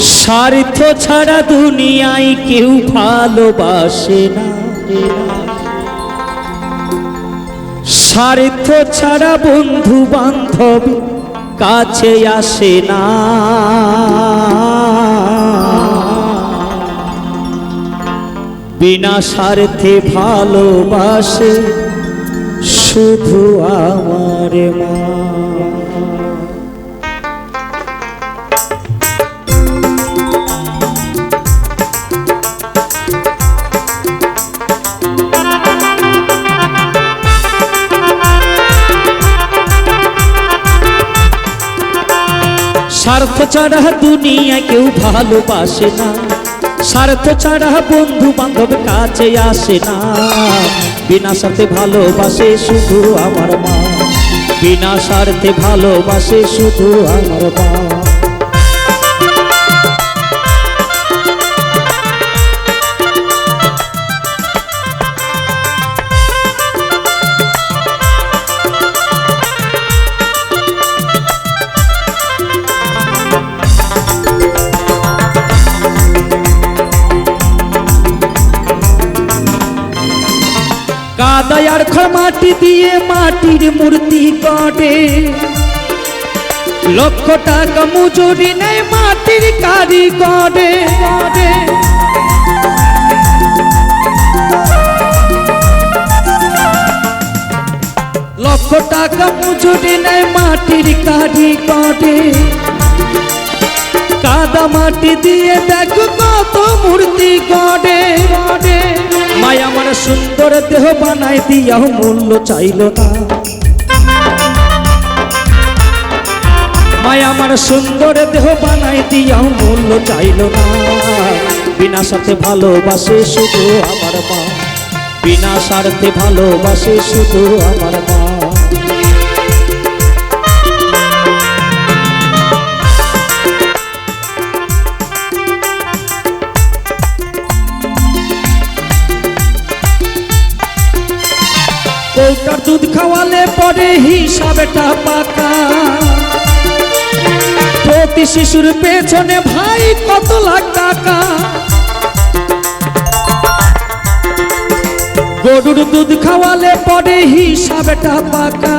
স্বার্থ ছাড়া দুনিয়ায় কেউ ভালোবাসে না। স্বার্থ ছাড়া বন্ধু বান্ধব কাছে আসে না। বিনা স্বার্থে ভালোবাসে শুধু আমার মা। স্বার্থ ছাড়া দুনিয়া কেউ ভালোবাসে না। স্বার্থ ছাড়া বন্ধু বান্ধব কাছে আসে না। বিনা সাথে ভালোবাসে শুধু আমার মা। বিনা স্বার্থে ভালোবাসে শুধু আমার মা। কাদায়ার খড় মাটি দিয়ে মাটির মূর্তি গড়ে। লক্ষ টাকা মজুরি নেয় মাটির কারিগরে। গড়ে লক্ষ টাকা মজুরি নেয় মাটির কারিগরে। কাদা মাটি দিয়ে দেখো কত মূর্তি গড়ে। সুন্দর দেহ বানাই দিয়াও মূল্য চাইল না। মায় আমার সুন্দর দেহ বানাই দিয়াও মূল্য চাইল না। বিনা সাথে ভালোবাসে শুধু আমার মা। বিনা স্বার্থে ভালোবাসে শুধু আমার মা। খাওয়ালে পরে হিসাবেটা পাকা। প্রতি শিশুর পেছনে ভাই কত লাখ টাকা। গরুর দুধ খাওয়ালে পরে হিসাবেটা পাকা।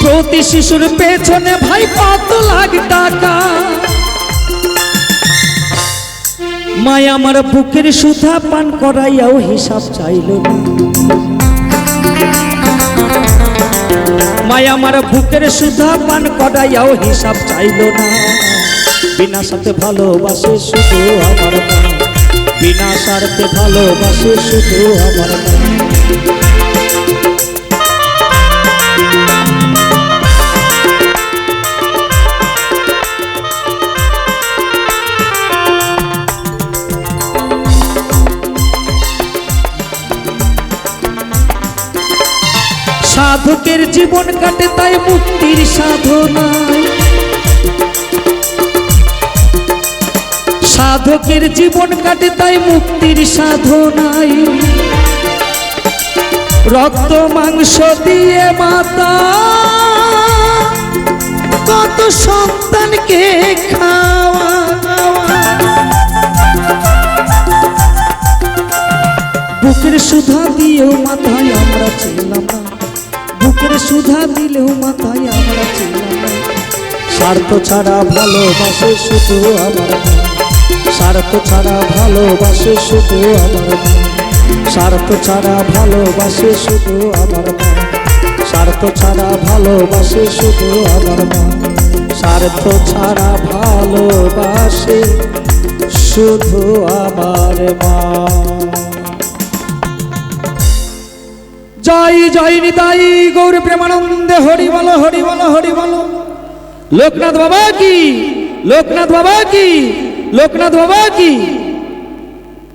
প্রতি শিশুর পেছনে ভাই কত লাখ টাকা। মায় আমার বুকের সুধা পান করাইয়াও হিসাব চাইল না। মায় আমার বুকের সুধা পান করাইয়াও হিসাব চাইল না। বিনা সাথে ভালোবাসে শুধু আমার বিনা স্বার্থে ভালোবাসে শুধু আমার মা। সাধকের জীবন কাটে তাই মুক্তির সাধনায় সাধকের জীবন কাটে তাই মুক্তির সাধনায় রক্ত, মাংস দিয়ে মাতা, কত সন্তানকে খাওয়া বুকের সুধা দিয়েও মাথায় আমরা ছিলাম না। বুকের সুধা দিলেও মাথায় আমরা ছিলাম স্বার্থ ছাড়া ভালোবাসে শুধু আমার স্বার্থ ছাড়া ভালোবাসে শুধু আমার স্বার্থ ছাড়া ভালোবাসে শুধু আমার মা স্বার্থ ছাড়া ভালোবাসে শুধু আমার মা স্বার্থ ছাড়া ভালোবাসে শুধু আমার মা জয় জয় নিতাই গৌর প্রেমানন্দে, হরি বলো হরি বলো হরি বলো। লোকনাথ বাবা কি? লোকনাথ বাবা কি? লোকনাথ বাবা কি?